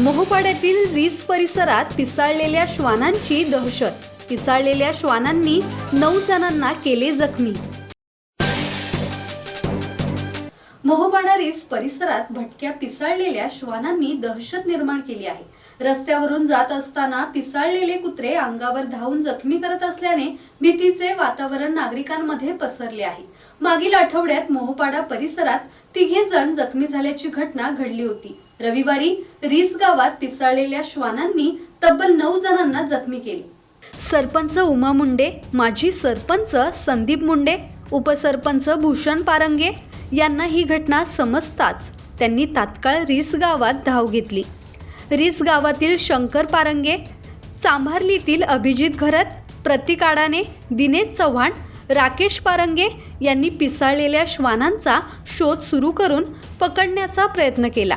मोहपाड्यातील रीस परिसरात पिसाळलेल्या श्वानांची दहशत. पिसाळलेल्या श्वानांनी नऊ जणांना केले जखमी. मोहोपाडा रीस परिसरात भटक्या पिसाळलेल्या श्वानांनी दहशत निर्माण केली आहे. रस्त्यावरून जात असताना पिसाळलेले कुत्रे अंगावर धावून जखमी करत असल्याने भीतीचे वातावरण नागरिकांमध्ये पसरले आहे. मागील आठवड्यात मोहोपाडा परिसरात तिघे जण जखमी झाल्याची घटना घडली होती. रविवारी रीस गावात पिसाळलेल्या श्वानांनी तब्बल नऊ जणांना जखमी केली. सरपंच उमा मुंडे माजी सरपंच संदीप मुंडे उपसरपंच भूषण पारंगे यांना ही घटना समजताच त्यांनी तात्काळ रीस गावात धाव घेतली. रिस गावातील शंकर पारंगे चांभारलीतील अभिजित घरत प्रतीक आडाने दिनेश चव्हाण राकेश पारंगे यांनी पिसाळलेल्या श्वानांचा शोध सुरू करून पकडण्याचा प्रयत्न केला.